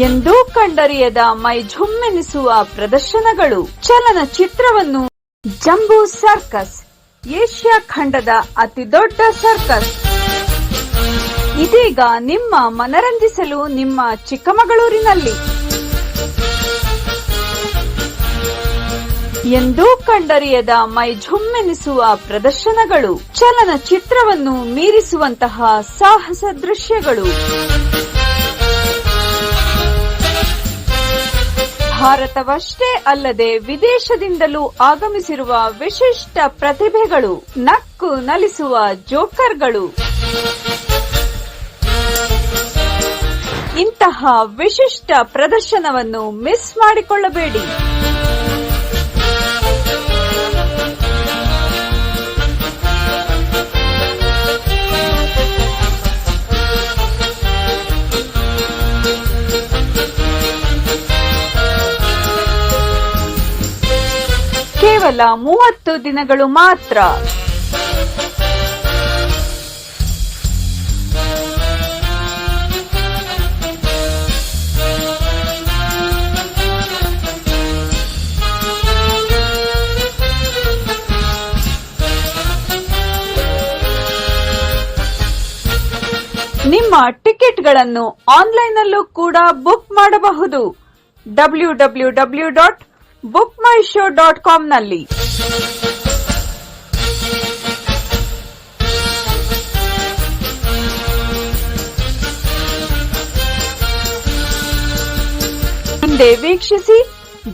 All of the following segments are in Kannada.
ಎಂದೂ ಕಂಡರಿಯದ ಮೈ ಝುಮ್ಮೆನಿಸುವ ಪ್ರದರ್ಶನಗಳು. ಚಲನಚಿತ್ರವನ್ನು ಜಂಬೂ ಸರ್ಕಸ್, ಏಷ್ಯಾ ಖಂಡದ ಅತಿದೊಡ್ಡ ಸರ್ಕಸ್. ಇದೀಗ ನಿಮ್ಮ ಮನರಂಜಿಸಲು ನಿಮ್ಮ ಚಿಕ್ಕಮಗಳೂರಿನಲ್ಲಿ. ಎಂದೂ ಕಂಡರಿಯದ ಮೈ ಝುಮ್ಮೆನಿಸುವ ಪ್ರದರ್ಶನಗಳು. ಚಲನಚಿತ್ರವನ್ನು ಮೀರಿಸುವಂತಹ ಸಾಹಸ ದೃಶ್ಯಗಳು. ಭಾರತವಷ್ಟೇ ಅಲ್ಲದೆ ವಿದೇಶದಿಂದಲೂ ಆಗಮಿಸಿರುವ ವಿಶಿಷ್ಟ ಪ್ರತಿಭೆಗಳು ನಕ್ಕು ನಲಿಸುವ ಜೋಕರ್ಗಳು. ಇಂತಹ ವಿಶಿಷ್ಟ ಪ್ರದರ್ಶನವನ್ನು ಮಿಸ್ ಮಾಡಿಕೊಳ್ಳಬೇಡಿ. ಕೇವಲ ಮೂವತ್ತು ದಿನಗಳು ಮಾತ್ರ. ನಿಮ್ಮ ಟಿಕೆಟ್ಗಳನ್ನು ಆನ್ಲೈನ್ನಲ್ಲೂ ಕೂಡ ಬುಕ್ ಮಾಡಬಹುದು. W W W dot book my show dot ಕಾಮ್ನಲ್ಲಿ. ಮುಂದೆ ವೀಕ್ಷಿಸಿ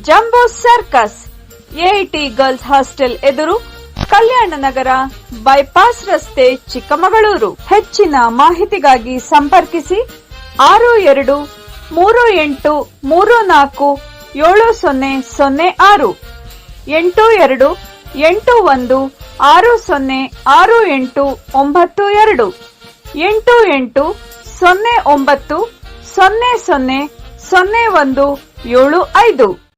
jumbo circus AIT girls hostel ಎದುರು ಕಲ್ಯಾಣ ನಗರ, ಬೈಪಾಸ್ ರಸ್ತೆ ಚಿಕ್ಕಮಗಳೂರು. ಹೆಚ್ಚಿನ ಮಾಹಿತಿಗಾಗಿ ಸಂಪರ್ಕಿಸಿ ಆರು ಎರಡು ಮೂರು ಎಂಟು ಮೂರು ನಾಲ್ಕು ಏಳು ಸೊನ್ನೆ ಸೊನ್ನೆ ಆರು. ಎಂಟು ಎರಡು, ಎಂಟು ಒಂದು, ಆರು ಸೊನ್ನೆ, ಆರು ಎಂಟು, ಒಂಬತ್ತು ಎರಡು. ಎಂಟು ಎಂಟು, ಸೊನ್ನೆ ಒಂಬತ್ತು, ಸೊನ್ನೆ ಸೊನ್ನೆ ಸೊನ್ನೆ ಒಂದು, ಏಳು ಐದು.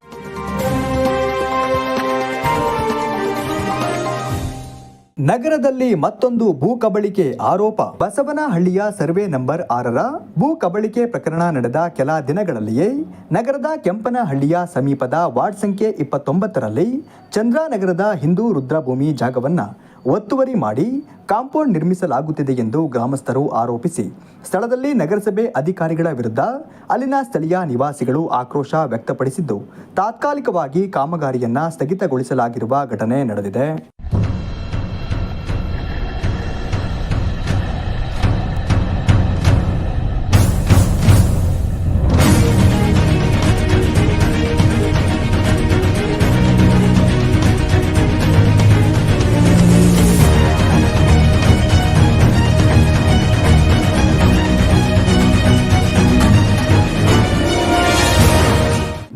ನಗರದಲ್ಲಿ ಮತ್ತೊಂದು ಭೂ ಕಬಳಿಕೆ ಆರೋಪ. ಬಸವನಹಳ್ಳಿಯ ಸರ್ವೆ ನಂಬರ್ ಆರರ ಭೂ ಕಬಳಿಕೆ ಪ್ರಕರಣ ನಡೆದ ಕೆಲ ದಿನಗಳಲ್ಲಿಯೇ ನಗರದ ಕೆಂಪನಹಳ್ಳಿಯ ಸಮೀಪದ ವಾರ್ಡ್ ಸಂಖ್ಯೆ ಇಪ್ಪತ್ತೊಂಬತ್ತರಲ್ಲಿ ಚಂದ್ರಾನಗರದ ಹಿಂದೂ ರುದ್ರಭೂಮಿ ಜಾಗವನ್ನ ಒತ್ತುವರಿ ಮಾಡಿ ಕಾಂಪೌಂಡ್ ನಿರ್ಮಿಸಲಾಗುತ್ತಿದೆ ಎಂದು ಗ್ರಾಮಸ್ಥರು ಆರೋಪಿಸಿ, ಸ್ಥಳದಲ್ಲಿ ನಗರಸಭೆ ಅಧಿಕಾರಿಗಳ ವಿರುದ್ಧ ಅಲ್ಲಿನ ಸ್ಥಳೀಯ ನಿವಾಸಿಗಳು ಆಕ್ರೋಶ ವ್ಯಕ್ತಪಡಿಸಿದ್ದು, ತಾತ್ಕಾಲಿಕವಾಗಿ ಕಾಮಗಾರಿಯನ್ನ ಸ್ಥಗಿತಗೊಳಿಸಲಾಗಿರುವ ಘಟನೆ ನಡೆದಿದೆ.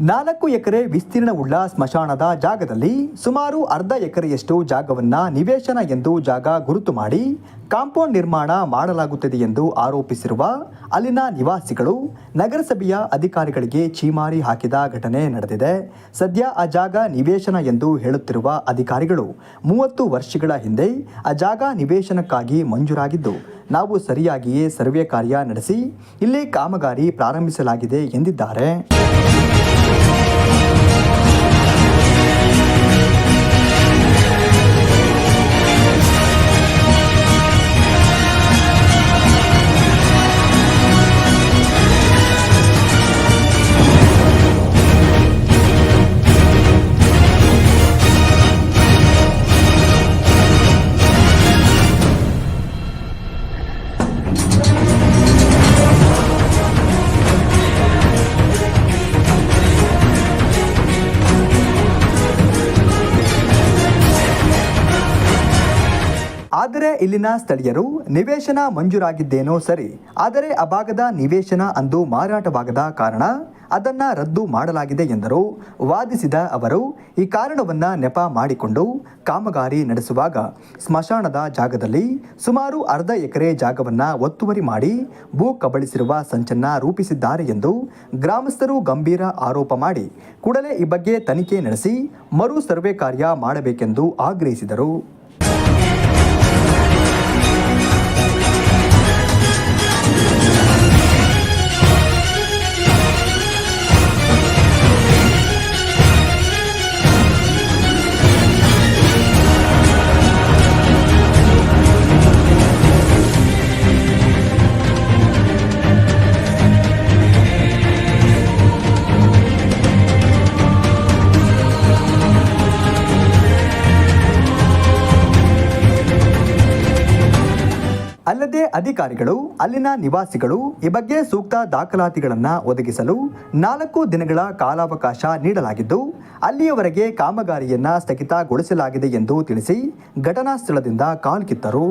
ನಾಲ್ಕು ಎಕರೆ ವಿಸ್ತೀರ್ಣವುಳ್ಳ ಸ್ಮಶಾನದ ಜಾಗದಲ್ಲಿ ಸುಮಾರು ಅರ್ಧ ಎಕರೆಯಷ್ಟು ಜಾಗವನ್ನ ನಿವೇಶನ ಎಂದು ಜಾಗ ಗುರುತು ಮಾಡಿ ಕಾಂಪೌಂಡ್ ನಿರ್ಮಾಣ ಮಾಡಲಾಗುತ್ತದೆ ಎಂದು ಆರೋಪಿಸಿರುವ ಅಲ್ಲಿನ ನಿವಾಸಿಗಳು ನಗರಸಭೆಯ ಅಧಿಕಾರಿಗಳಿಗೆ ಛೀಮಾರಿ ಹಾಕಿದ ಘಟನೆ ನಡೆದಿದೆ. ಸದ್ಯ ಆ ಜಾಗ ನಿವೇಶನ ಎಂದು ಹೇಳುತ್ತಿರುವ ಅಧಿಕಾರಿಗಳು ಮೂವತ್ತು ವರ್ಷಗಳ ಹಿಂದೆ ಆ ಜಾಗ ನಿವೇಶನಕ್ಕಾಗಿ ಮಂಜೂರಾಗಿದ್ದು, ನಾವು ಸರಿಯಾಗಿಯೇ ಸರ್ವೆ ಕಾರ್ಯ ನಡೆಸಿ, ಇಲ್ಲಿ ಕಾಮಗಾರಿ ಪ್ರಾರಂಭಿಸಲಾಗಿದೆ ಎಂದಿದ್ದಾರೆ. ಆದರೆ ಇಲ್ಲಿನ ಸ್ಥಳೀಯರು ನಿವೇಶನ ಮಂಜೂರಾಗಿದ್ದೇನೋ ಸರಿ, ಆದರೆ ಆ ಭಾಗದ ನಿವೇಶನ ಅಂದು ಮಾರಾಟವಾಗದ ಕಾರಣ ಅದನ್ನು ರದ್ದು ಮಾಡಲಾಗಿದೆ ಎಂದರು. ವಾದಿಸಿದ ಅವರು, ಈ ಕಾರಣವನ್ನ ನೆಪ ಮಾಡಿಕೊಂಡು ಕಾಮಗಾರಿ ನಡೆಸುವಾಗ ಸ್ಮಶಾನದ ಜಾಗದಲ್ಲಿ ಸುಮಾರು ಅರ್ಧ ಎಕರೆ ಜಾಗವನ್ನು ಒತ್ತುವರಿ ಮಾಡಿ ಭೂ ಕಬಳಿಸಿರುವ ಸಂಚನ್ನ ರೂಪಿಸಿದ್ದಾರೆ ಎಂದು ಗ್ರಾಮಸ್ಥರು ಗಂಭೀರ ಆರೋಪ ಮಾಡಿ ಕೂಡಲೇ ಈ ಬಗ್ಗೆ ತನಿಖೆ ನಡೆಸಿ ಮರು ಸರ್ವೆ ಕಾರ್ಯ ಮಾಡಬೇಕೆಂದು ಆಗ್ರಹಿಸಿದರು. ಅಧಿಕಾರಿಗಳು, ಅಲ್ಲಿನ ನಿವಾಸಿಗಳು ಈ ಬಗ್ಗೆ ಸೂಕ್ತ ದಾಖಲಾತಿಗಳನ್ನು ಒದಗಿಸಲು ನಾಲ್ಕು ದಿನಗಳ ಕಾಲಾವಕಾಶ ನೀಡಲಾಗಿದ್ದು, ಅಲ್ಲಿಯವರೆಗೆ ಕಾಮಗಾರಿಯನ್ನು ಸ್ಥಗಿತಗೊಳಿಸಲಾಗಿದೆ ಎಂದು ತಿಳಿಸಿ ಘಟನಾ ಸ್ಥಳದಿಂದ ಕಾಲ್ಕಿತ್ತರು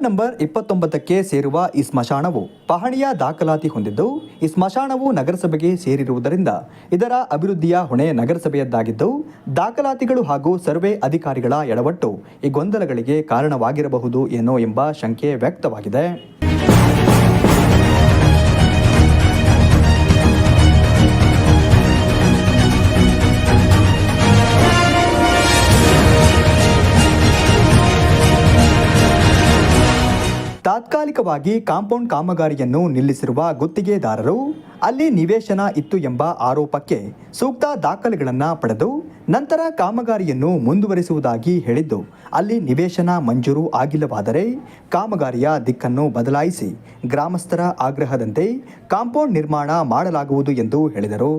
ವಾರ್ಡ್ ನಂಬರ್ ಇಪ್ಪತ್ತೊಂಬತ್ತಕ್ಕೆ ಸೇರುವ ಈ ಸ್ಮಶಾನವು ಪಹಣಿಯ ದಾಖಲಾತಿ ಹೊಂದಿದ್ದು, ಈ ಸ್ಮಶಾನವು ನಗರಸಭೆಗೆ ಸೇರಿರುವುದರಿಂದ ಇದರ ಅಭಿವೃದ್ಧಿಯ ಹೊಣೆ ನಗರಸಭೆಯದ್ದಾಗಿದ್ದು, ದಾಖಲಾತಿಗಳು ಹಾಗೂ ಸರ್ವೆ ಅಧಿಕಾರಿಗಳ ಎಡವಟ್ಟು ಈ ಗೊಂದಲಗಳಿಗೆ ಕಾರಣವಾಗಿರಬಹುದು ಏನೋ ಎಂಬ ಶಂಕೆ ವ್ಯಕ್ತವಾಗಿದೆ. ತಾತ್ಕಾಲಿಕವಾಗಿ ಕಾಂಪೌಂಡ್ ಕಾಮಗಾರಿಯನ್ನು ನಿಲ್ಲಿಸಿರುವ ಗುತ್ತಿಗೆದಾರರು, ಅಲ್ಲಿ ನಿವೇಶನ ಇತ್ತು ಎಂಬ ಆರೋಪಕ್ಕೆ ಸೂಕ್ತ ದಾಖಲೆಗಳನ್ನು ಪಡೆದು ನಂತರ ಕಾಮಗಾರಿಯನ್ನು ಮುಂದುವರಿಸುವುದಾಗಿ ಹೇಳಿದ್ದು, ಅಲ್ಲಿ ನಿವೇಶನ ಮಂಜೂರು ಆಗಿಲ್ಲವಾದರೆ ಕಾಮಗಾರಿಯ ದಿಕ್ಕನ್ನು ಬದಲಾಯಿಸಿ ಗ್ರಾಮಸ್ಥರ ಆಗ್ರಹದಂತೆ ಕಾಂಪೌಂಡ್ ನಿರ್ಮಾಣ ಮಾಡಲಾಗುವುದು ಎಂದು ಹೇಳಿದರು.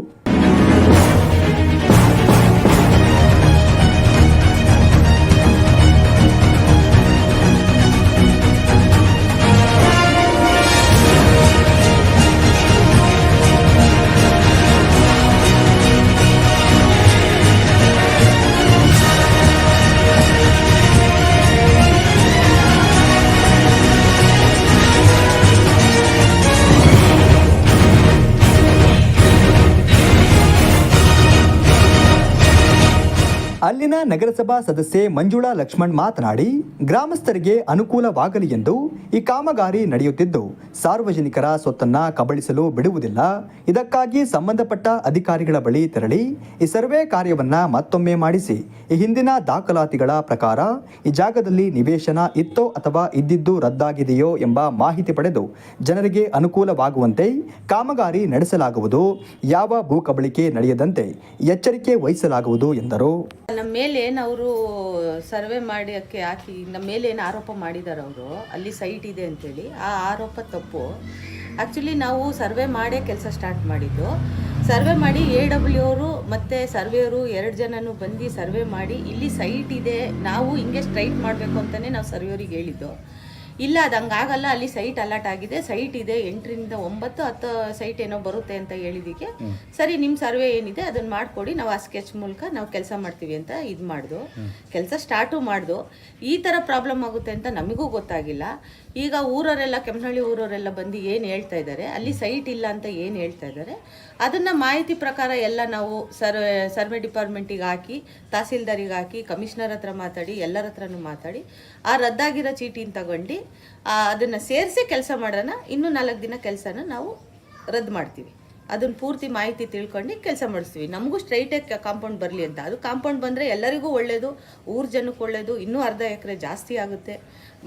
ಅಲ್ಲಿನ ನಗರಸಭಾ ಸದಸ್ಯೆ ಮಂಜುಳಾ ಲಕ್ಷ್ಮಣ್ ಮಾತನಾಡಿ, ಗ್ರಾಮಸ್ಥರಿಗೆ ಅನುಕೂಲವಾಗಲಿ ಎಂದು ಈ ಕಾಮಗಾರಿ ನಡೆಯುತ್ತಿದ್ದು, ಸಾರ್ವಜನಿಕರ ಸ್ವತ್ತನ್ನ ಕಬಳಿಸಲು ಬಿಡುವುದಿಲ್ಲ. ಇದಕ್ಕಾಗಿ ಸಂಬಂಧಪಟ್ಟ ಅಧಿಕಾರಿಗಳ ಬಳಿ ತೆರಳಿ, ಈ ಸರ್ವೆ ಕಾರ್ಯವನ್ನ ಮತ್ತೊಮ್ಮೆ ಮಾಡಿಸಿ, ಈ ಹಿಂದಿನ ದಾಖಲಾತಿಗಳ ಪ್ರಕಾರ ಈ ಜಾಗದಲ್ಲಿ ನಿವೇಶನ ಇತ್ತೋ ಅಥವಾ ಇದ್ದಿದ್ದು ರದ್ದಾಗಿದೆಯೋ ಎಂಬ ಮಾಹಿತಿ ಪಡೆದು ಜನರಿಗೆ ಅನುಕೂಲವಾಗುವಂತೆ ಕಾಮಗಾರಿ ನಡೆಸಲಾಗುವುದು, ಯಾವ ಭೂ ಕಬಳಿಕೆ ನಡೆಯದಂತೆ ಎಚ್ಚರಿಕೆ ವಹಿಸಲಾಗುವುದು ಎಂದರು. ಮೇಲೆ ಅವರು ಸರ್ವೆ ಮಾಡೋಕ್ಕೆ ಹಾಕಿ ನಮ್ಮ ಏನು ಆರೋಪ ಮಾಡಿದ್ದಾರೆ ಅವರು, ಅಲ್ಲಿ ಸೈಟ್ ಇದೆ ಅಂತೇಳಿ, ಆ ಆರೋಪ ತಪ್ಪು. ಆ್ಯಕ್ಚುಲಿ ನಾವು ಸರ್ವೆ ಮಾಡೇ ಕೆಲಸ ಸ್ಟಾರ್ಟ್ ಮಾಡಿದ್ದು. ಸರ್ವೆ ಮಾಡಿ ಎ ಡಬ್ಲ್ಯೂ ಅವರು ಮತ್ತು ಸರ್ವೆಯವರು ಎರಡು ಜನನೂ ಬಂದು ಸರ್ವೆ ಮಾಡಿ, ಇಲ್ಲಿ ಸೈಟ್ ಇದೆ, ನಾವು ಹಿಂಗೆ ಸ್ಟ್ರೈಟ್ ಮಾಡಬೇಕು ಅಂತಲೇ ನಾವು ಸರ್ವೆಯವ್ರಿಗೆ ಹೇಳಿದ್ದು. ಇಲ್ಲ ಅದು ಹಂಗಾಗಲ್ಲ. ಅಲ್ಲಿ ಸೈಟ್ ಅಲರ್ಟ್ ಆಗಿದೆ. ಸೈಟ್ ಇದೆ ಎಂಟರಿಂದ ಒಂಬತ್ತು ಹತ್ತು ಸೈಟ್ ಏನೋ ಬರುತ್ತೆ ಅಂತ ಹೇಳಿದಕ್ಕೆ ಸರಿ ನಿಮ್ಮ ಸರ್ವೆ ಏನಿದೆ ಅದನ್ನ ಮಾಡಿಕೊಡಿ. ನಾವು ಆ ಸ್ಕೆಚ್ ಮೂಲಕ ನಾವು ಕೆಲಸ ಮಾಡ್ತೀವಿ ಅಂತ ಇದು ಮಾಡ್ದು. ಕೆಲಸ ಸ್ಟಾರ್ಟು ಮಾಡ್ದು. ಈ ಥರ ಪ್ರಾಬ್ಲಮ್ ಆಗುತ್ತೆ ಅಂತ ನಮಗೂ ಗೊತ್ತಾಗಿಲ್ಲ. ಈಗ ಊರವರೆಲ್ಲ ಕೆಮ್ಮನಹಳ್ಳಿ ಊರವರೆಲ್ಲ ಬಂದು ಏನು ಹೇಳ್ತಾ ಇದ್ದಾರೆ? ಅಲ್ಲಿ ಸೈಟ್ ಇಲ್ಲ ಅಂತ ಏನು ಹೇಳ್ತಾ ಇದ್ದಾರೆ? ಅದನ್ನು ಮಾಹಿತಿ ಪ್ರಕಾರ ಎಲ್ಲ ನಾವು ಸರ್ವೆ ಸರ್ವೆ ಡಿಪಾರ್ಟ್ಮೆಂಟಿಗೆ ಹಾಕಿ, ತಹಸೀಲ್ದಾರಿಗೆ ಹಾಕಿ, ಕಮಿಷನರ್ ಹತ್ರ ಮಾತಾಡಿ, ಎಲ್ಲರ ಹತ್ರನೂ ಮಾತಾಡಿ, ಆ ರದ್ದಾಗಿರೋ ಚೀಟಿನ ತಗೊಂಡು ಅದನ್ನು ಸೇರಿಸಿ ಕೆಲಸ ಮಾಡೋಣ, ಇನ್ನೂ ನಾಲ್ಕು ದಿನ ಕೆಲಸನ ನಾವು ರದ್ದು ಮಾಡ್ತೀವಿ. ಅದನ್ನ ಪೂರ್ತಿ ಮಾಹಿತಿ ತಿಳ್ಕೊಂಡು ಕೆಲಸ ಮಾಡಿಸ್ತೀವಿ. ನಮಗೂ ಸ್ಟ್ರೈಟಾಗಿ ಕಾಂಪೌಂಡ್ ಬರಲಿ ಅಂತ. ಅದು ಕಾಂಪೌಂಡ್ ಬಂದರೆ ಎಲ್ಲರಿಗೂ ಒಳ್ಳೆಯದು ಊರ ಜನಕ್ಕೆ ಒಳ್ಳೆಯದು ಇನ್ನೂ ಅರ್ಧ ಎಕರೆ ಜಾಸ್ತಿ ಆಗುತ್ತೆ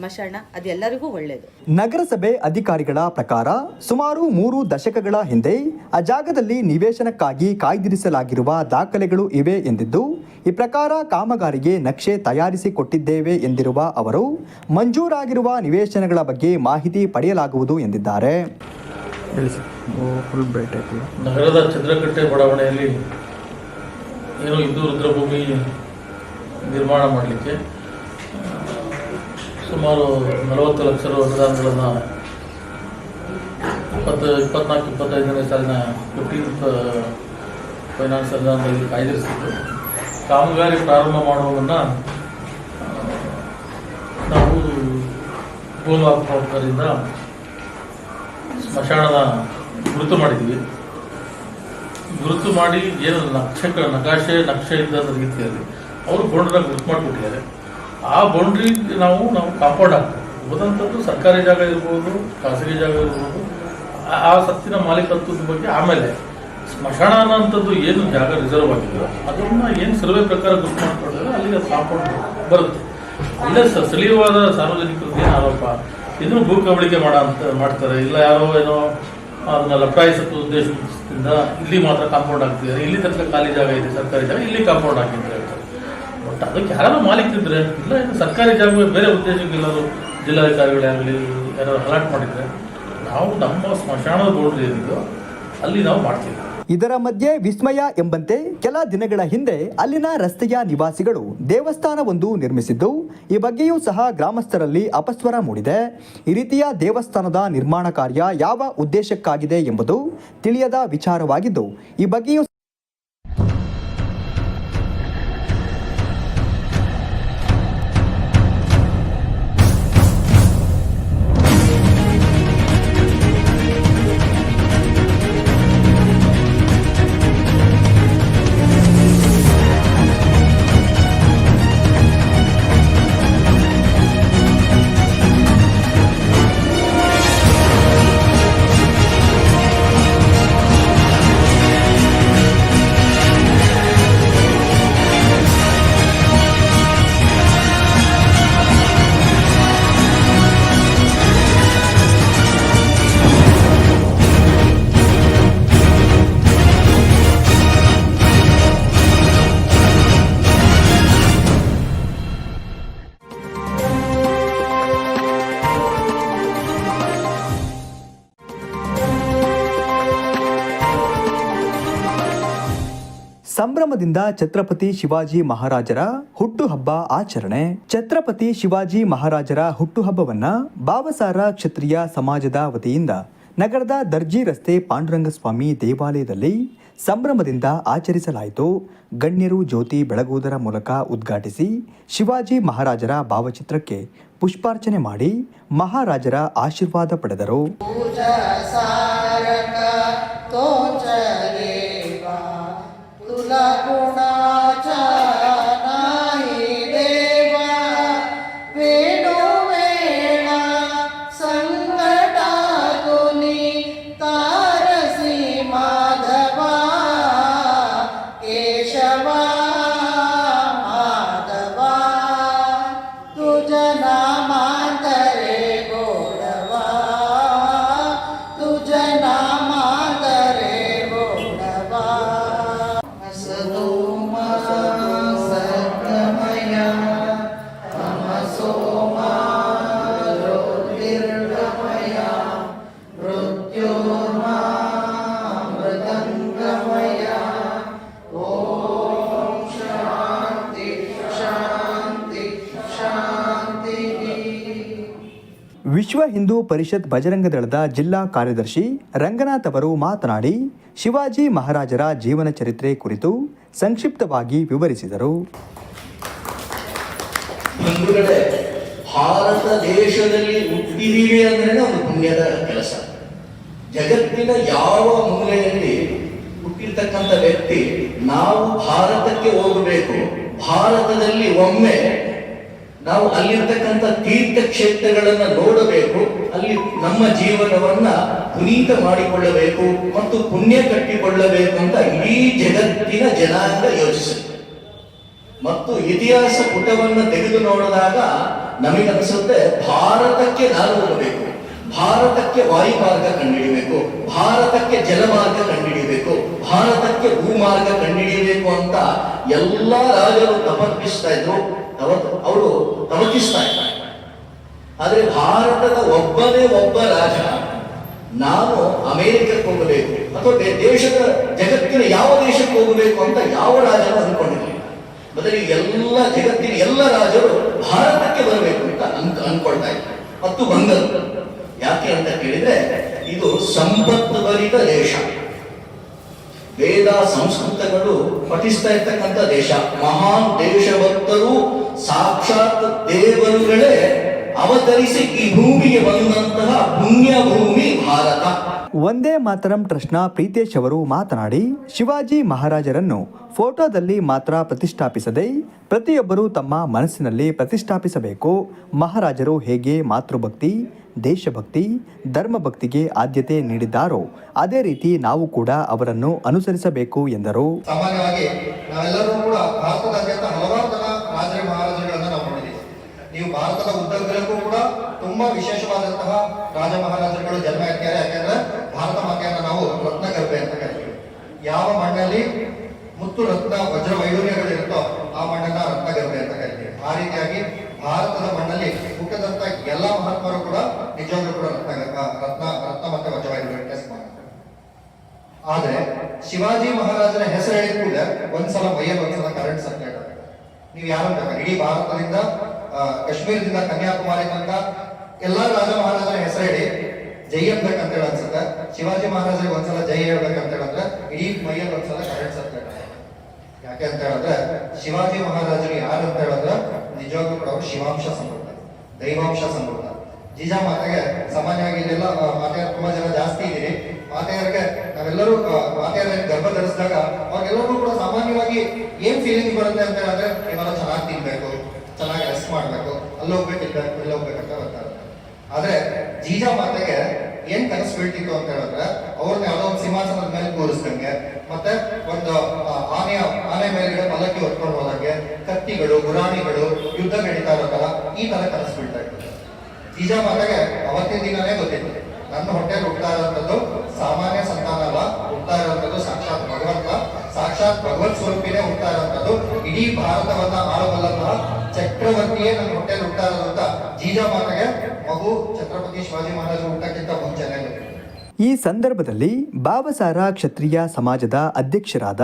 ಮಶಾಣ. ಅದೆಲ್ಲರಿಗೂ ಒಳ್ಳೆಯದು ನಗರಸಭೆ ಅಧಿಕಾರಿಗಳ ಪ್ರಕಾರ ಸುಮಾರು ಮೂರು ದಶಕಗಳ ಹಿಂದೆ ಆ ಜಾಗದಲ್ಲಿ ನಿವೇಶನಕ್ಕಾಗಿ ಕಾಯ್ದಿರಿಸಲಾಗಿರುವ ದಾಖಲೆಗಳು ಇವೆ ಎಂದಿದ್ದು, ಈ ಪ್ರಕಾರ ಕಾಮಗಾರಿಗೆ ನಕ್ಷೆ ತಯಾರಿಸಿ ಕೊಟ್ಟಿದ್ದೇವೆ ಎಂದಿರುವ ಅವರು, ಮಂಜೂರಾಗಿರುವ ನಿವೇಶನಗಳ ಬಗ್ಗೆ ಮಾಹಿತಿ ಪಡೆಯಲಾಗುವುದು ಎಂದಿದ್ದಾರೆ. ನಗರದ ಚಂದ್ರಕಟ್ಟೆ ಬಡಾವಣೆಯಲ್ಲಿ ಏನು ಹಿಂದೂ ರುದ್ರಭೂಮಿ ನಿರ್ಮಾಣ ಮಾಡಲಿಕ್ಕೆ ಸುಮಾರು ನಲವತ್ತು ಲಕ್ಷ ರು ಅನುದಾನಗಳನ್ನು, ಇಪ್ಪತ್ತು, ಇಪ್ಪತ್ನಾಲ್ಕು, ಇಪ್ಪತ್ತೈದನೇ ಸಾಲಿನ ಫಿಫ್ಟೀನ್ತ್ ಫೈನಾನ್ಸ್ ಅನುದಾನದಲ್ಲಿ ಕಾಯ್ದಿರಿಸಿತ್ತು ಕಾಮಗಾರಿ ಪ್ರಾರಂಭ ಮಾಡುವುದನ್ನು ನಾವು ಗೋಲ್ವಾಪರಿಂದ ಸ್ಮಶಾನದ ಗುರುತು ಮಾಡಿದ್ವಿ. ಗುರುತು ಮಾಡಿ ಏನು ನಕ್ಷೆ, ನಕಾಶೆ, ನಕ್ಷೆ ಇದ್ದ ರೀತಿಯಲ್ಲಿ ಅವರು ಬೌಂಡ್ರಿನ ಗುರುತು ಮಾಡಿಬಿಟ್ಟಿದ್ದಾರೆ. ಆ ಬೌಂಡ್ರಿ ನಾವು ನಾವು ಕಾಂಪೌಂಡ್ ಹಾಕ್ತೀವಿ. ಹೋದಂಥದ್ದು ಸರ್ಕಾರಿ ಜಾಗ ಇರ್ಬೋದು, ಖಾಸಗಿ ಜಾಗ ಇರ್ಬೋದು. ಆ- ಸತ್ತಿನ ಮಾಲೀಕತ್ವದ ಬಗ್ಗೆ ಆಮೇಲೆ ಸ್ಮಶಾನ ಅನ್ನೋಂಥದ್ದು ಏನು ಜಾಗ ರಿಸರ್ವ್ ಆಗಿದೆಯೋ ಅದನ್ನ ಏನು ಸರ್ವೆ ಪ್ರಕಾರ ಗುರುತು ಮಾಡಿಕೊಂಡ್ರೆ ಅಲ್ಲಿಗೆ ಕಾಂಪೌಂಡ್ ಬರುತ್ತೆ. ಅಲ್ಲೇ ಸ- ಸ್ಥಳೀಯವಾದ ಸಾರ್ವಜನಿಕರಿಗೆ ಏನು ಆರೋಪ ಇದನ್ನು ಭೂ ಕಬಳಿಕೆ ಮಾಡೋ ಮಾಡ್ತಾರೆ. ಇಲ್ಲ ಯಾರೋ ಏನೋ ಅದನ್ನ ಲಪ್ಟಾಯಿಸೋ ಉದ್ದೇಶದಿಂದ ಇಲ್ಲಿ ಮಾತ್ರ ಕಾಂಪೌಂಡ್ ಹಾಕ್ತಿದ್ದಾರೆ. ಇಲ್ಲಿ ತನಕ ಖಾಲಿ ಜಾಗ ಇದೆ, ಸರ್ಕಾರಿ ಜಾಗ, ಇಲ್ಲಿ ಕಾಂಪೌಂಡ್ ಹಾಕಿ ಅಂತ ಹೇಳ್ತಾರೆ. ಬಟ್ ಅದಕ್ಕೆ ಯಾರು ಮಾಲೀಕಿದ್ರೆ ಇಲ್ಲ ಇದು ಸರ್ಕಾರಿ ಜಾಗ ಬೇರೆ ಉದ್ದೇಶಕ್ಕೆ ಎಲ್ಲರೂ ಜಿಲ್ಲಾಧಿಕಾರಿಗಳಾಗಲಿ ಯಾರು ಅಲಾಟ್ ಮಾಡಿದ್ರೆ, ನಾವು ನಮ್ಮ ಸ್ಮಶಾನದ ಬೋರ್ಡ್ ಏನಿದೆಯೋ, ಅಲ್ಲಿ ನಾವು ಮಾಡ್ತೀವಿ. ಇದರ ಮಧ್ಯೆ ವಿಸ್ಮಯ ಎಂಬಂತೆ ಕೆಲ ದಿನಗಳ ಹಿಂದೆ ಅಲ್ಲಿನ ರಸ್ತೆಯ ನಿವಾಸಿಗಳು ದೇವಸ್ಥಾನವೊಂದು ನಿರ್ಮಿಸಿದ್ದು, ಈ ಬಗ್ಗೆಯೂ ಸಹ ಗ್ರಾಮಸ್ಥರಲ್ಲಿ ಅಪಸ್ವರ ಮೂಡಿದೆ. ಈ ರೀತಿಯ ದೇವಸ್ಥಾನದ ನಿರ್ಮಾಣ ಕಾರ್ಯ ಯಾವ ಉದ್ದೇಶಕ್ಕಾಗಿದೆ ಎಂಬುದು ತಿಳಿಯದ ವಿಚಾರವಾಗಿದ್ದು, ಈ ಬಗ್ಗೆಯೂ ಸಂಭ್ರಮದಿಂದ ಛತ್ರಪತಿ ಶಿವಾಜಿ ಮಹಾರಾಜರ ಹುಟ್ಟುಹಬ್ಬ ಆಚರಣೆ. ಛತ್ರಪತಿ ಶಿವಾಜಿ ಮಹಾರಾಜರ ಹುಟ್ಟುಹಬ್ಬವನ್ನು ಬಾವಸಾರ ಕ್ಷತ್ರಿಯ ಸಮಾಜದ ವತಿಯಿಂದ ನಗರದ ದರ್ಜಿ ರಸ್ತೆ ಪಾಂಡುರಂಗಸ್ವಾಮಿ ದೇವಾಲಯದಲ್ಲಿ ಸಂಭ್ರಮದಿಂದ ಆಚರಿಸಲಾಯಿತು. ಗಣ್ಯರು ಜ್ಯೋತಿ ಬೆಳಗುವುದರ ಮೂಲಕ ಉದ್ಘಾಟಿಸಿ ಶಿವಾಜಿ ಮಹಾರಾಜರ ಭಾವಚಿತ್ರಕ್ಕೆ ಪುಷ್ಪಾರ್ಚನೆ ಮಾಡಿ ಮಹಾರಾಜರ ಆಶೀರ್ವಾದ ಪಡೆದರು. গুণা ಹಿಂದೂ ಪರಿಷತ್ ಬಜರಂಗ ದಳದ ಜಿಲ್ಲಾ ಕಾರ್ಯದರ್ಶಿ ರಂಗನಾಥ್ ಅವರು ಮಾತನಾಡಿ, ಶಿವಾಜಿ ಮಹಾರಾಜರ ಜೀವನ ಚರಿತ್ರೆ ಕುರಿತು ಸಂಕ್ಷಿಪ್ತವಾಗಿ ವಿವರಿಸಿದರು. ಭಾರತ ದೇಶದಲ್ಲಿ ಹುಟ್ಟಿದೀವಿ ಅಂದ್ರೆ ಒಂದು ಪುಣ್ಯದ ಕೆಲಸ. ಜಗತ್ತಿನ ಯಾವ ಮೂಲೆಯಲ್ಲಿ ಹುಟ್ಟಿರ್ತಕ್ಕಂಥ ವ್ಯಕ್ತಿ ನಾವು ಭಾರತಕ್ಕೆ ಹೋಗಬೇಕು, ಭಾರತದಲ್ಲಿ ಒಮ್ಮೆ ನಾವು ಅಲ್ಲಿರ್ತಕ್ಕಂಥ ತೀರ್ಥಕ್ಷೇತ್ರಗಳನ್ನ ನೋಡಬೇಕು, ಅಲ್ಲಿ ನಮ್ಮ ಜೀವನವನ್ನ ಪುನೀತ ಮಾಡಿಕೊಳ್ಳಬೇಕು ಮತ್ತು ಪುಣ್ಯ ಕಟ್ಟಿಕೊಳ್ಳಬೇಕು ಅಂತ ಇಡೀ ಜಗತ್ತಿನ ಜನಾಂಗ ಯೋಚಿಸುತ್ತೆ. ಮತ್ತು ಇತಿಹಾಸ ಪುಟವನ್ನು ತೆಗೆದು ನೋಡಿದಾಗ ನಮಗನ್ಸುತ್ತೆ, ಭಾರತಕ್ಕೆ ನಾನು ಬರಬೇಕು ಭಾರತಕ್ಕೆ ವಾಯುಮಾರ್ಗ ಕಂಡುಹಿಡಿಯಬೇಕು ಭಾರತಕ್ಕೆ ಜಲಮಾರ್ಗ ಕಂಡುಹಿಡಿಯಬೇಕು ಭಾರತಕ್ಕೆ ಭೂಮಾರ್ಗ ಕಂಡುಹಿಡಿಯಬೇಕು ಅಂತ ಎಲ್ಲಾ ರಾಜರು ತಪರ್ಪಿಸ್ತಾ ಇದ್ರು. ತವ- ಅವರು ತವಕಿಸ್ತಾ ಇದ್ದಾರೆ. ಆದರೆ ಭಾರತದ ಒಬ್ಬನೇ ಒಬ್ಬ ರಾಜ. ನಾನು ಅಮೆರಿಕಕ್ಕೆ ಹೋಗಬೇಕು. ಅಥವಾ ದೇಶದ ಜಗತ್ತಿನ ಯಾವ ದೇಶಕ್ಕೆ ಹೋಗಬೇಕು ಅಂತ ಯಾವ ರಾಜನು ಅಂದ್ಕೊಂಡಿರಲಿಲ್ಲ ಮತ್ತೆ ಎಲ್ಲ ಜಗತ್ತಿನ ಎಲ್ಲ ರಾಜರು ಭಾರತಕ್ಕೆ ಬರಬೇಕು ಅಂತ ಅನ್ ಅನ್ಕೊಳ್ತಾ ಇದ್ದಾರೆ ಮತ್ತು ಬಂದರು. ಯಾಕೆ ಅಂತ ಕೇಳಿದ್ರೆ, ಇದು ಸಂಪತ್ತು ಬರಿದ ದೇಶ. ವೇದ ಸಂಸ್ಕೃತಗಳು ಪಠಿಸ್ತಾ ಇರ್ತಕ್ಕಂಥ ದೇಶ. ಮಹಾನ್ ದೇಶಭಕ್ತರು ಸಾಕ್ಷಾತ್ ದೇವರುಗಳೇ ಅವತರಿಸಿ ಈ ಭೂಮಿಗೆ ಬಂದಂತಹ ಪುಣ್ಯ ಭೂಮಿ ಭಾರತ. ಒಂದೇ ಮಾತರಂ ಟ್ರಸ್ಟ್ನ ಪ್ರೀತೇಶ್ ಅವರು ಮಾತನಾಡಿ, ಶಿವಾಜಿ ಮಹಾರಾಜರನ್ನು ಫೋಟೋದಲ್ಲಿ ಮಾತ್ರ ಪ್ರತಿಷ್ಠಾಪಿಸದೆ ಪ್ರತಿಯೊಬ್ಬರೂ ತಮ್ಮ ಮನಸ್ಸಿನಲ್ಲಿ ಪ್ರತಿಷ್ಠಾಪಿಸಬೇಕು. ಮಹಾರಾಜರು ಹೇಗೆ ಮಾತೃಭಕ್ತಿ ದೇಶಭಕ್ತಿ, ಧರ್ಮಭಕ್ತಿಗೆ ಆದ್ಯತೆ ನೀಡಿದ್ದಾರೋ, ಅದೇ ರೀತಿ ನಾವು ಕೂಡ ಅವರನ್ನು ಅನುಸರಿಸಬೇಕು ಎಂದರು. ಸಾಮಾನ್ಯವಾಗಿ ನಾವೆಲ್ಲರೂ ಕೂಡ ಭಾರತದಾದ್ಯಂತ ಹಲವಾರು ಜನ ರಾಜರ ಮಹಾರಾಜರುಗಳನ್ನು ನಾವು ನೋಡಿದ್ದೀವಿ. ನೀವು ಭಾರತದ ಉದ್ದಗಲಕ್ಕೂ ಕೂಡ ತುಂಬಾ ವಿಶೇಷವಾದಂತಹ ರಾಜ ಮಹಾರಾಜರುಗಳು ಜನ್ಮ ಆಗ್ತಾರೆ. ಯಾಕಂದ್ರೆ ಭಾರತ ಮಾತೆಯನ್ನು ನಾವು ರತ್ನಗರ್ಭೆ ಅಂತ ಕರಿತೀವಿ. ಯಾವ ಮಣ್ಣಲ್ಲಿ ಮುತ್ತು ರತ್ನ ವಜ್ರ ವೈಡೂರ್ಯಗಳು ಆ ಮಣ್ಣನ್ನ ರತ್ನಗರ್ಭೆ ಅಂತ ಕರಿತೀವಿ. ಆ ರೀತಿಯಾಗಿ ಭಾರತದ ಮಣ್ಣಲ್ಲಿ ಹುಟ್ಟದಂತ ಎಲ್ಲ ಮಹಾತ್ಮರು ಕೂಡ ನಿಜವಾಗ್ಲೂ ಕೂಡ ರತ್ನ ರತ್ನ ರತ್ನ ಮತ್ತೆ ವಜ್ರ ವೈಡೂರ್ಯಕ್ಕೆ ಸಮಾನ ಆದ್ರೆ ಶಿವಾಜಿ ಮಹಾರಾಜನ ಹೆಸರು ಹೇಳಿದ ಕೂಡ ಒಂದ್ಸಲ ಮೈಯಲ್ಲಿ ಒಂದ್ಸಲ ಕರೆಂಟ್ ಆಗುತ್ತೆ. ನೀವು ಯಾರು ಇಡೀ ಭಾರತದಿಂದ ಕಾಶ್ಮೀರದಿಂದ ಕನ್ಯಾಕುಮಾರಿ ತನಕ ಎಲ್ಲಾ ರಾಜ ಮಹಾರಾಜನ ಹೆಸರು ಹೇಳಿ ಜೈ ಅನ್ಬೇಕಂತ ಹೇಳಿ ಅನ್ಸುತ್ತೆ. ಶಿವಾಜಿ ಮಹಾರಾಜರಿಗೆ ಒಂದ್ಸಲ ಜೈ ಹೇಳ್ಬೇಕಂತ ಹೇಳಿದ್ರೆ ಇಡೀ ಮೈಯಲ್ಲಿ ಒಂದ್ಸಲ ಕರೆಂಟ್ ಆಗುತ್ತೆ. ಯಾಕೆ ಅಂತ ಹೇಳಿದ್ರೆ ಶಿವಾಜಿ ಮಹಾರಾಜರು ಯಾರು ಅಂತ ಹೇಳಿದ್ರೆ ನಿಜವಾಗ್ಲೂ ಕೂಡ ಅವರು ಶಿವಾಂಶ ಸಂಭೂತ ದೈವಾಂಶ ಸಂಭೂತ ಜೀಜಾ ಮಾತೆಗೆ ಸಾಮಾನ್ಯವಾಗಿ ಇಲ್ಲೆಲ್ಲ ಮಾತೆಯರು ತುಂಬಾ ಜನ ಜಾಸ್ತಿ ಇದ್ದೀರಿ. ಮಾತೆಯರಿಗೆ ನಾವೆಲ್ಲರೂ ಮಾತೆಯರ ಗರ್ಭ ಧರಿಸಿದಾಗ ಅವ್ರಿಗೆಲ್ಲರಿಗೂ ಕೂಡ ಸಾಮಾನ್ಯವಾಗಿ ಏನ್ ಫೀಲಿಂಗ್ ಬರುತ್ತೆ ಅಂತ ಹೇಳಿದ್ರೆ ಇವಾಗ ಚೆನ್ನಾಗಿ ತಿನ್ಬೇಕು ಚೆನ್ನಾಗಿ ರೆಸ್ಟ್ ಮಾಡ್ಬೇಕು ಅಲ್ಲಿ ಹೋಗ್ಬೇಕು, ಇಲ್ಲಿ ಹೋಗ್ಬೇಕಂತ ಬರ್ತಾರೆ. ಆದ್ರೆ ಜೀಜಾ ಮಾತೆಗೆ ಏನ್ ಕನಸು ಬೀಳ್ತಿತ್ತು ಅಂತ ಹೇಳಿದ್ರೆ, ಅವ್ರನ್ನ ಯಾವ್ದೋ ಒಂದು ಸಿಂಹಾಸನದ ಮೇಲೆ ಕೂರಿಸ್ದಂಗೆ, ಮತ್ತೆ ಒಂದು ಆನೆಯ ಆನೆ ಮೇಲೆ ಪಲ್ಲಕ್ಕಿ ಹೊತ್ಕೊಂಡು ಹೋದಂಗೆ, ಕತ್ತಿಗಳು, ಗುರಾಣಿಗಳು, ಯುದ್ಧ ನಡೀತಾ ಇರೋದಲ್ಲ ಈ ತರ ಕನಸು ಬೀಳ್ತಾ ಇತ್ತು. ನಿಜ ಮಾತಾಗೆ ಅವತ್ತಿನ ದಿನನೇ ಗೊತ್ತಿತ್ತು. ನನ್ನ ಹೊಟ್ಟೆ ಹುಡ್ತಾ ಇರೋಂಥದ್ದು ಸಾಮಾನ್ಯ ಸಂತಾನ ಅಲ್ಲ ಹುಡ್ತಾ ಇರೋಂಥದ್ದು ಸಾಕ್ಷಾತ್ ಭಗವಂತ. ಸಾಕ್ಷಾತ್ ಭಗವತ್ ಸ್ವರೂಪಿನೇ ಇರುವಂತದ್ದು ಇಡೀ ಭಾರತವನ್ನ ಆಳಬಲ್ಲಂತಹ ಚಕ್ರವರ್ತಿಯೇ ನನ್ನ ಹೊಟ್ಟೆ ಹುಟ್ಟಾ ಅಂತ ಜೀಜಾ ಮಾತೆಗೆ ಮಗು ಛತ್ರಪತಿ ಶಿವಾಜಿ ಮಹಾರಾಜರು ಹುಟ್ಟಕ್ಕಿಂತ ಮುಂಚೆನೆ ಈ ಸಂದರ್ಭದಲ್ಲಿ ಬಾಬಸಾರ ಕ್ಷತ್ರಿಯ ಸಮಾಜದ ಅಧ್ಯಕ್ಷರಾದ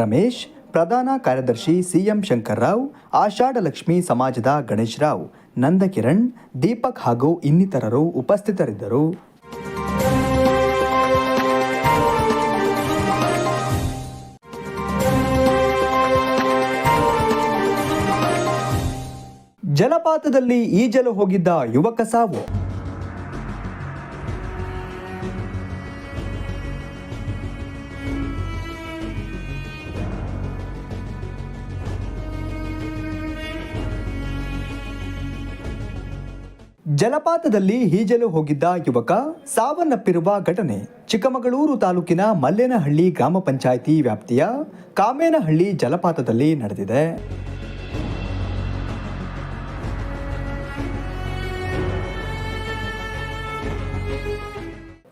ರಮೇಶ್, ಪ್ರಧಾನ ಕಾರ್ಯದರ್ಶಿ ಸಿಎಂ ಶಂಕರ್ರಾವ್, ಆಷಾಢಲಕ್ಷ್ಮಿ ಸಮಾಜದ ಗಣೇಶ್ ರಾವ್, ನಂದಕಿರಣ್, ದೀಪಕ್ ಹಾಗೂ ಇನ್ನಿತರರು ಉಪಸ್ಥಿತರಿದ್ದರು. ಜಲಪಾತದಲ್ಲಿ ಈಜಲು ಹೋಗಿದ್ದ ಯುವಕ ಸಾವು. ಜಲಪಾತದಲ್ಲಿ ಈಜಲು ಹೋಗಿದ್ದ ಯುವಕ ಸಾವನ್ನಪ್ಪಿರುವ ಘಟನೆ. ಚಿಕ್ಕಮಗಳೂರು ತಾಲೂಕಿನ ಮಲ್ಲೇನಹಳ್ಳಿ ಗ್ರಾಮ ಪಂಚಾಯಿತಿ ವ್ಯಾಪ್ತಿಯ ಕಾಮೇನಹಳ್ಳಿ ಜಲಪಾತದಲ್ಲಿ ನಡೆದಿದೆ.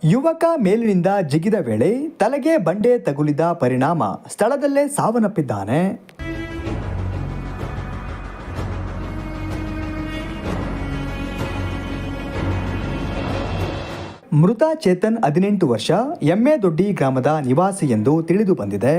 ಯುವಕ ಮೇಲಿನಿಂದ ಜಿಗಿದ ವೇಳೆ ತಲೆಗೆ ಬಂಡೆ ತಗುಲಿದ ಪರಿಣಾಮ ಸ್ಥಳದಲ್ಲೇ ಸಾವನ್ನಪ್ಪಿದ್ದಾನೆ. ಮೃತ ಚೇತನ್ ಹದಿನೆಂಟು ವರ್ಷ ಎಮ್ಮೆ ದೊಡ್ಡಿ ಗ್ರಾಮದ ನಿವಾಸಿ ಎಂದು ತಿಳಿದು ಬಂದಿದೆ.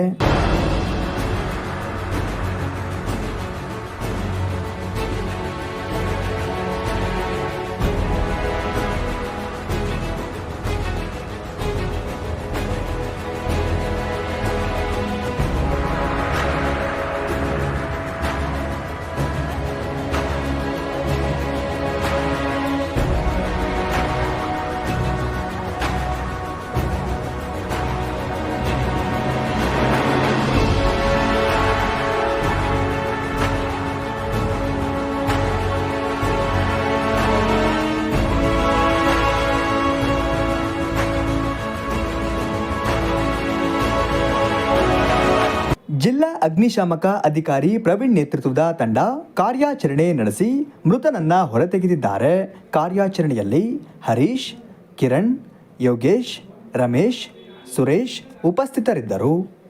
ಅಗ್ನಿಶಾಮಕ ಅಧಿಕಾರಿ ಪ್ರವೀಣ್ ನೇತೃತ್ವದ ತಂಡ ಕಾರ್ಯಾಚರಣೆ ನಡೆಸಿ ಮೃತನನ್ನ ಹೊರತೆಗೆದಿದ್ದಾರೆ. ಕಾರ್ಯಾಚರಣೆಯಲ್ಲಿ ಹರೀಶ್, ಕಿರಣ್, ಯೋಗೇಶ್, ರಮೇಶ್, ಸುರೇಶ್ ಉಪಸ್ಥಿತರಿದ್ದರು.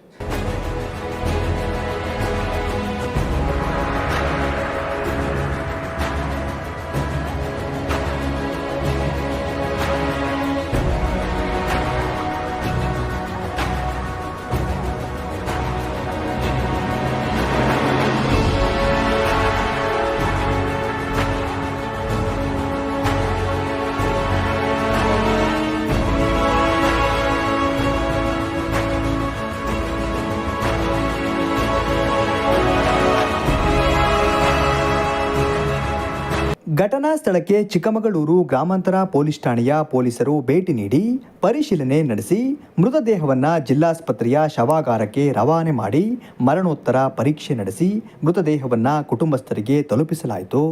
ಘಟನಾ ಸ್ಥಳಕ್ಕೆ ಚಿಕ್ಕಮಗಳೂರು ಗ್ರಾಮಾಂತರ ಪೊಲೀಸ್ ಠಾಣೆಯ ಪೊಲೀಸರು ಭೇಟಿ ನೀಡಿ ಪರಿಶೀಲನೆ ನಡೆಸಿ ಮೃತದೇಹವನ್ನು ಜಿಲ್ಲಾಸ್ಪತ್ರೆಯ ಶವಾಗಾರಕ್ಕೆ ರವಾನೆ ಮಾಡಿ ಮರಣೋತ್ತರ ಪರೀಕ್ಷೆ ನಡೆಸಿ ಮೃತದೇಹವನ್ನು ಕುಟುಂಬಸ್ಥರಿಗೆ ತಲುಪಿಸಲಾಯಿತು.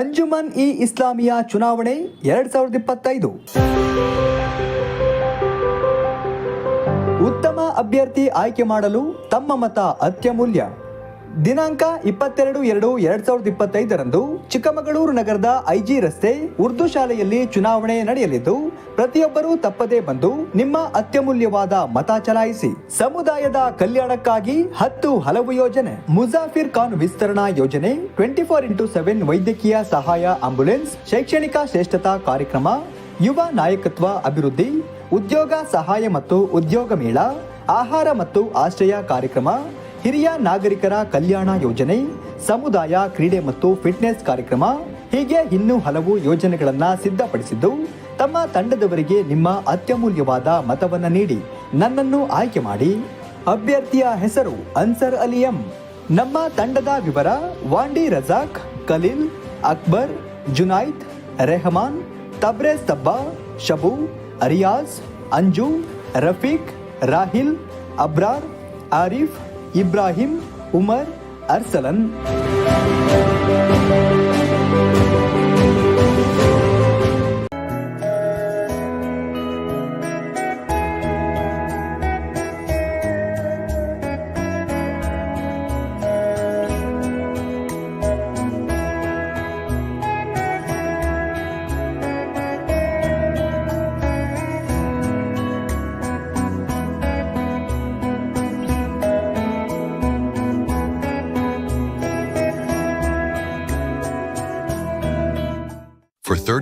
ಅಂಜುಮನ್ ಇ ಇಸ್ಲಾಮಿಯಾ ಚುನಾವಣೆ ಎರಡ್ ಸಾವಿರದ ಇಪ್ಪತ್ತೈದು. ಉತ್ತಮ ಅಭ್ಯರ್ಥಿ ಆಯ್ಕೆ ಮಾಡಲು ತಮ್ಮ ಮತ ಅತ್ಯಮೂಲ್ಯ. ದಿನಾಂಕ ಇಪ್ಪತ್ತೆರಡು ಎರಡು ಎರಡ್ ಸಾವಿರದ ಇಪ್ಪತ್ತೈದರಂದು ಚಿಕ್ಕಮಗಳೂರು ನಗರದ ಐಜಿ ರಸ್ತೆ ಉರ್ದು ಶಾಲೆಯಲ್ಲಿ ಚುನಾವಣೆ ನಡೆಯಲಿದ್ದು, ಪ್ರತಿಯೊಬ್ಬರೂ ತಪ್ಪದೇ ಬಂದು ನಿಮ್ಮ ಅತ್ಯಮೂಲ್ಯವಾದ ಮತ ಚಲಾಯಿಸಿ. ಸಮುದಾಯದ ಕಲ್ಯಾಣಕ್ಕಾಗಿ ಹತ್ತು ಹಲವು ಯೋಜನೆ. ಮುಜಾಫಿರ್ ಖಾನ್ ವಿಸ್ತರಣಾ ಯೋಜನೆ, ಟ್ವೆಂಟಿ ಫೋರ್ ಇಂಟು ಸೆವೆನ್ ವೈದ್ಯಕೀಯ ಸಹಾಯ ಆಂಬ್ಯುಲೆನ್ಸ್ ಶೈಕ್ಷಣಿಕ ಶ್ರೇಷ್ಠತಾ ಕಾರ್ಯಕ್ರಮ, ಯುವ ನಾಯಕತ್ವ ಅಭಿವೃದ್ಧಿ, ಉದ್ಯೋಗ ಸಹಾಯ ಮತ್ತು ಉದ್ಯೋಗ ಮೇಳ, ಆಹಾರ ಮತ್ತು ಆಶ್ರಯ ಕಾರ್ಯಕ್ರಮ ಹಿರಿಯ ನಾಗರಿಕರ ಕಲ್ಯಾಣ ಯೋಜನೆ, ಸಮುದಾಯ ಕ್ರೀಡೆ ಮತ್ತು ಫಿಟ್ನೆಸ್ ಕಾರ್ಯಕ್ರಮ ಹೀಗೆ ಇನ್ನೂ ಹಲವು ಯೋಜನೆಗಳನ್ನು ಸಿದ್ಧಪಡಿಸಿದ್ದು, ತಮ್ಮ ತಂಡದವರಿಗೆ ನಿಮ್ಮ ಅತ್ಯಮೂಲ್ಯವಾದ ಮತವನ್ನು ನೀಡಿ ನನ್ನನ್ನು ಆಯ್ಕೆ ಮಾಡಿ. ಅಭ್ಯರ್ಥಿಯ ಹೆಸರು ಅನ್ಸರ್ ಅಲಿ ಎಂ. ನಮ್ಮ ತಂಡದ ವಿವರ ವಾಂಡಿ Razak, Khalil, Akbar, Junaid, Rehman, Tabrez Tabba, Shabu Riyaz Anju, Rafiq, Rahil, Abrar, Arif Ibrahim Umar Arsalan.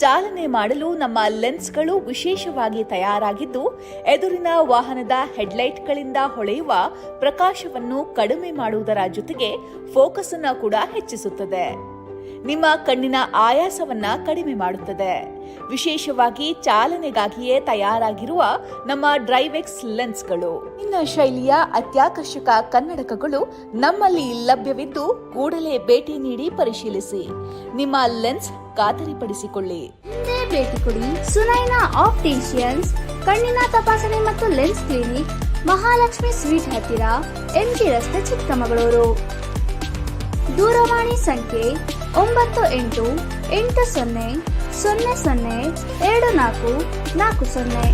ಚಾಲನೆ ಮಾಡಲು ನಮ್ಮ ಲೆನ್ಸ್ಗಳು ವಿಶೇಷವಾಗಿ ತಯಾರಾಗಿದ್ದು, ಎದುರಿನ ವಾಹನದ ಹೆಡ್ಲೈಟ್ಗಳಿಂದ ಹೊಳೆಯುವ ಪ್ರಕಾಶವನ್ನು ಕಡಿಮೆ ಮಾಡುವುದರ ಜೊತೆಗೆ ಫೋಕಸ್ ಅನ್ನು ಕೂಡ ಹೆಚ್ಚಿಸುತ್ತದೆ. ನಿಮ್ಮ ಕಣ್ಣಿನ ಆಯಾಸವನ್ನ ಕಡಿಮೆ ಮಾಡುತ್ತದೆ. ವಿಶೇಷವಾಗಿ ಚಾಲನೆಗಾಗಿಯೇ ತಯಾರಾಗಿರುವ ನಮ್ಮ ಡ್ರೈವೆಕ್ಸ್ ಲೆನ್ಸ್ಗಳು. ಇನ್ನ ಶೈಲಿಯ ಅತ್ಯಾಕರ್ಷಕ ಕನ್ನಡಕಗಳು ನಮ್ಮಲ್ಲಿ ಲಭ್ಯವಿದ್ದು ಕೂಡಲೇ ಭೇಟಿ ನೀಡಿ ಪರಿಶೀಲಿಸಿ. ನಿಮ್ಮ ಲೆನ್ಸ್ ಖಾತರಿಪಡಿಸಿಕೊಳ್ಳಿ. ಭೇಟಿ ಕೊಡಿ ಸುನೈನಾ ಆಪ್ಟಿಷಿಯನ್ಸ್, ಕಣ್ಣಿನ ತಪಾಸಣೆ ಮತ್ತು ಲೆನ್ಸ್ ಕ್ಲಿನಿಕ್, ಮಹಾಲಕ್ಷ್ಮಿ ಸ್ವೀಟ್ ಹತ್ತಿರ ಎಂಜಿ ರಸ್ತೆ ಚಿಕ್ಕಮಗಳೂರು. ದೂರವಾಣಿ ಸಂಖ್ಯೆ ಒಂಬತ್ತು ಎಂಟು ಎಂಟು ಸೊನ್ನೆ ಸೊನ್ನೆ ಸೊನ್ನೆ ಎರಡು ನಾಲ್ಕು ನಾಲ್ಕು ಸೊನ್ನೆ.